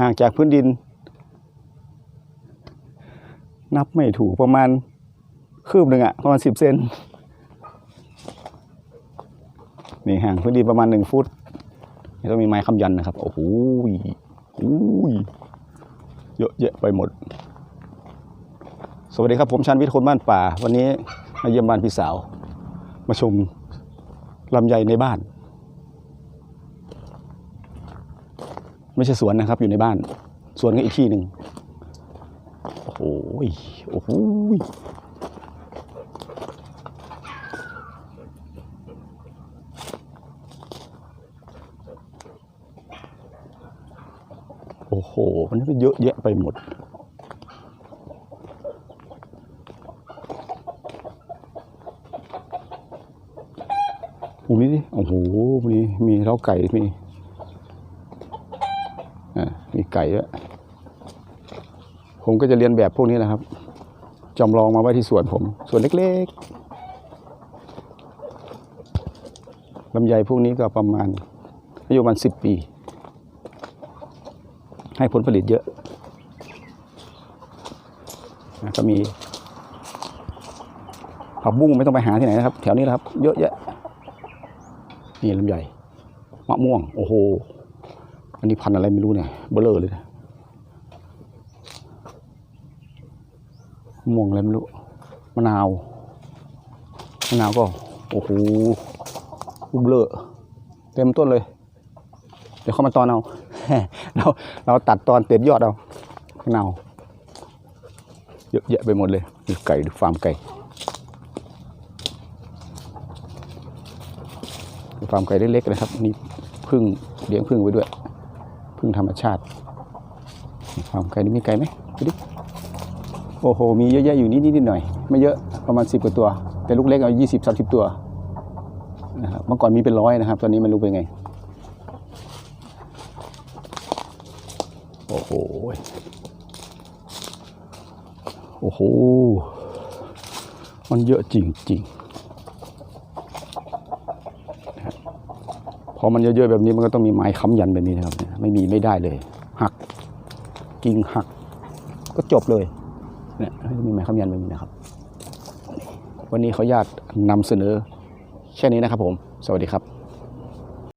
ห่างจากพื้นดิน นับไม่ถูกประมาณคืบหนึ่งอะประมาณสิบเซนนี่ห่างพื้นดินประมาณหนึ่งฟุตนี่ต้องมีไม้ค้ำยันนะครับโอ้โหอ้ยเยอะแยะไปหมด สวัสดีครับผมชันวิทย์คนบ้านป่า วันนี้มาเยี่ยมบ้านพี่สาว มาชมลำไยในบ้าน ไม่ใช่สวนนะครับ อยู่ในบ้าน สวนก็อีกที่หนึ่งโอ้โหยโอ้โหโอ้โห มันก็เยอะแยะไปหมดมุมนี้ดิโอ้โหมุมนี้มีเล้าไก่ มี่ มีไก่ด้วยผมก็จะเรียนแบบพวกนี้นะครับจำลองมาไว้ที่สวนผมสวนเล็กๆลำไยพวกนี้ก็ประมาณอายุประมาณสิบปี ให้ผลผลิตเยอะนะก็มีผักบุ้งไม่ต้องไปหาที่ไหนนะครับ แถวนี้แหละครับ เยอะแยะนี่ลำไยมะม่วง โอ้โห อันนี้พันอะไรไม่รู้เนี่ยเบลเลอร์เลยนะมะม่วงอะไรไม่รู้มะนาวมะนาวก็โอ้โหลูกเบลอเต็มต้นเลย เดี๋ยวเข้ามาตอนเอาเราเราตัดตอนเต็ดยอดเอามะนาวเยอะแยะไปหมดเลยดูไก่ดูฟาร์มไก่ฟาร์มไก่เล็กๆนะครับนี่พึ่งเลี้ยงพึ่งไว้ด้วย พึ่งธรรมชาติฟาร์มไก่นี่มีไก่ไหมดูดิโอ้โห มีเยอะแยะอยู่นิดนิดหน่อย ไม่เยอะประมาณสิบกว่าตัว แต่ลูกเล็กเอายี่สิบสามสิบตัวนะครับเมื่อก่อนมีเป็นร้อยนะครับ ตอนนี้ไม่รู้เป็นไง โอ้โห โอ้โห มันเยอะจริงๆ อมันเยอะๆแบบนี้มันก็ต้องมีไม้ค้ำยันแบบนี้นะครับไม่มีไม่ได้เลย หักกิ่งหัก ก็จบเลยเนี่ยมีไม้ค้ำยันแบบนี้นะครับ วันนี้เขาญาตนำเสนอแค่นี้นะครับผม สวัสดีครับ